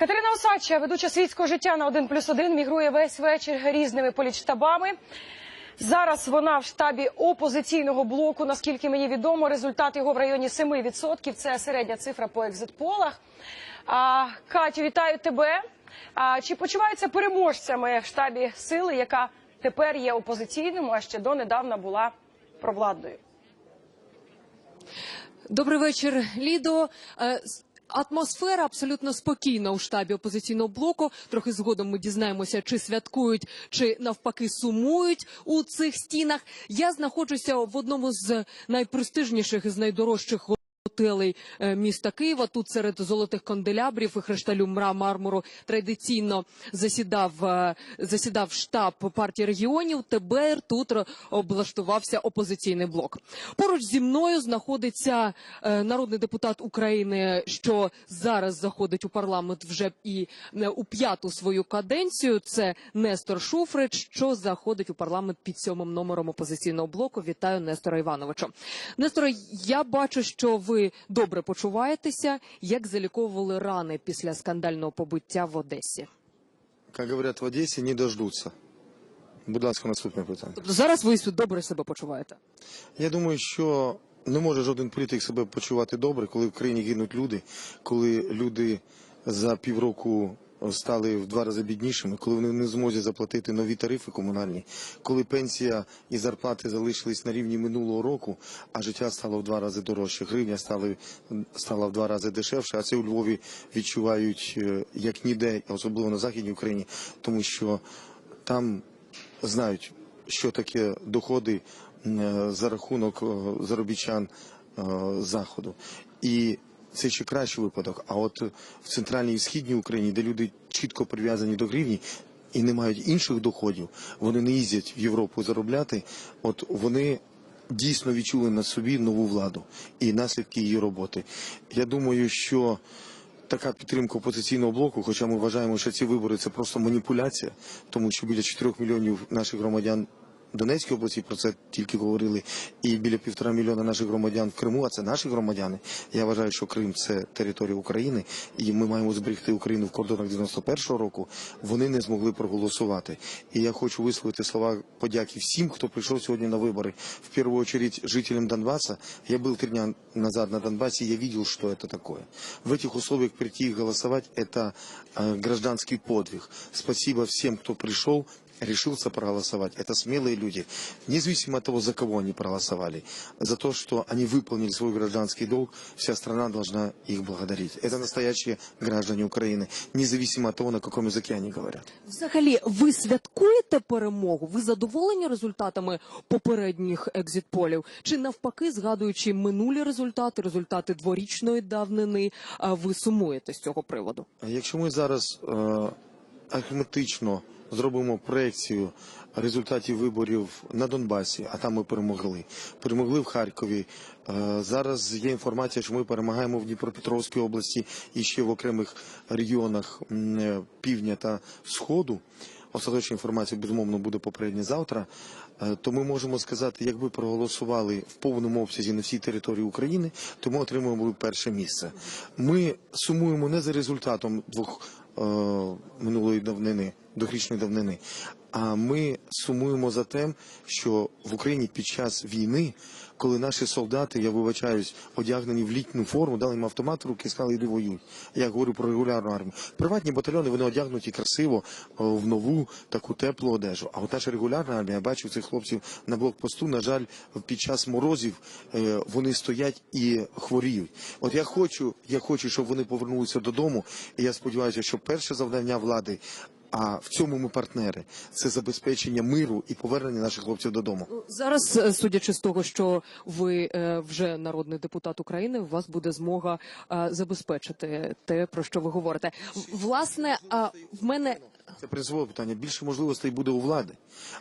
Катерина Осадча, ведуча світського життя на 1 плюс 1, мігрує весь вечір різними політштабами. Зараз вона в штабі опозиційного блоку. Наскільки мені відомо, результат його в районі 7%. Це середня цифра по екзитполах. А, Катю, вітаю тебе. А, чи почуваються переможцями в штабі сили, яка тепер є опозиційною, а ще донедавна була провладною? Добрий вечір, Лідо. Атмосфера абсолютно спокійна у штабі опозиційного блоку. Трохи згодом ми дізнаємося, чи святкують, чи навпаки сумують у цих стінах. Я знаходжуся в одному з найпрестижніших і з найдорожчих готелей е, міста Києва. Тут серед золотих канделябрів і кришталю мра мармуру традиційно засідав е, засідав штаб партії регіонів. Тепер тут облаштувався опозиційний блок. Поруч зі мною знаходиться е, народний депутат України, що зараз заходить у парламент вже і у п'яту свою каденцію. Це Нестор Шуфрич, що заходить у парламент під сьомим номером опозиційного блоку. Вітаю Нестора Івановича. Несторе, я бачу, що ви добре почуваєтеся. Як заліковували рани після скандального побиття в Одесі? Як говорять в Одесі, не дождуться. Будь ласка, наступне питання. Тобто зараз ви добре себе почуваєте? Я думаю, що не може жоден політик себе почувати добре, коли в країні гинуть люди, коли люди за півроку стали в два рази біднішими, коли вони не змозі заплатити нові тарифи комунальні, коли пенсія і зарплати залишились на рівні минулого року, а життя стало в два рази дорожче, гривня стала, стала в два рази дешевше, а це у Львові відчувають е, як ніде, особливо на Західній Україні, тому що там знають, що таке доходи за рахунок е, заробітчан е, заходу. І це ще кращий випадок. А от в центральній і східній Україні, де люди чітко прив'язані до гривні і не мають інших доходів, вони не їздять в Європу заробляти. От вони дійсно відчули на собі нову владу і наслідки її роботи. Я думаю, що така підтримка опозиційного блоку, хоча ми вважаємо, що ці вибори це просто маніпуляція, тому що біля 4 мільйонів наших громадян Донецькій області про це тільки говорили, і біля півтора мільйона наших громадян в Криму, а це наші громадяни. Я вважаю, що Крим це територія України, і ми маємо зберегти Україну в кордонах 91-го року. Вони не змогли проголосувати. І я хочу висловити слова подяки всім, хто прийшов сьогодні на вибори. В першу очередь жителям Донбасса. Я был три дня назад на Донбассе, я видел, что это такое. В этих условиях прийти и голосовать – это э, гражданский подвиг. Спасибо всем, кто пришел, решился проголосовать. Это смелые люди. Независимо от того, за кого они проголосовали. За то, что они выполнили свой гражданский долг, вся страна должна их благодарить. Это настоящие граждане Украины. Независимо от того, на каком языке они говорят. Взагалі, ви святкуєте перемогу? Ви задоволені результатами попередніх екзитполів? Чи навпаки, згадуючи минулі результати, результати дворічної давнини, а ви сумуєте з цього приводу? Якщо ми зараз е, арифметично зробимо проекцію результатів виборів на Донбасі, а там ми перемогли, перемогли в Харкові. Е, зараз є інформація, що ми перемагаємо в Дніпропетровській області і ще в окремих регіонах е, півдня та сходу. Остаточна інформація безумовно буде попередня завтра. Е, То ми можемо сказати, якби проголосували в повному обсязі на всій території України, то ми отримуємо перше місце. Ми сумуємо не за результатом двох е, минулої давнини, двохрічної давнини, а ми сумуємо за тим, що в Україні під час війни, коли наші солдати, я вибачаюсь, одягнені в літню форму, дали їм автомат в руки і сказали, іди воюй. Я говорю про регулярну армію. Приватні батальйони вони одягнуті красиво в нову таку теплу одежу. А от наша регулярна армія, я бачу цих хлопців на блокпосту. На жаль, під час морозів е, вони стоять і хворіють. От я хочу, я хочу, щоб вони повернулися додому. І я сподіваюся, що перше завдання влади. А в цьому ми партнери це забезпечення миру і повернення наших хлопців додому. Зараз, е, судячи з того, що ви е, вже народний депутат України, у вас буде змога е, забезпечити те, про що ви говорите. Власне, в мене Це принципове питання. Більше можливостей буде у влади.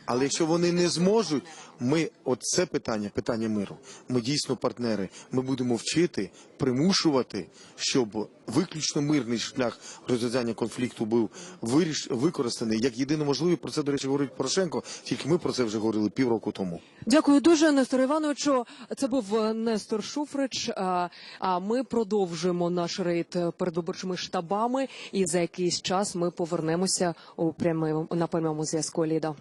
Але якщо вони не зможуть, ми оце питання, питання миру. Ми дійсно партнери. Ми будемо вчити, примушувати, щоб виключно мирний шлях розв'язання конфлікту був виріш використаний як єдино можливий. Про це до речі говорить Порошенко. Тільки ми про це вже говорили півроку тому. Дякую дуже, Нестор Івановичу. Це був е, Нестор Шуфрич. А а ми продовжуємо наш рейд е, передвиборчими штабами, і за якийсь час ми повернемося у прямому на прямому зв'язку. Лідо.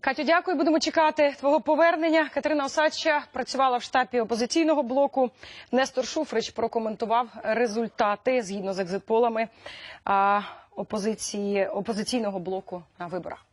Катю, дякую. Будемо чекати твого повернення. Катерина Осадча працювала в штабі опозиційного блоку. Нестор Шуфрич прокоментував результати згідно з екзитполами опозиції опозиційного блоку на виборах.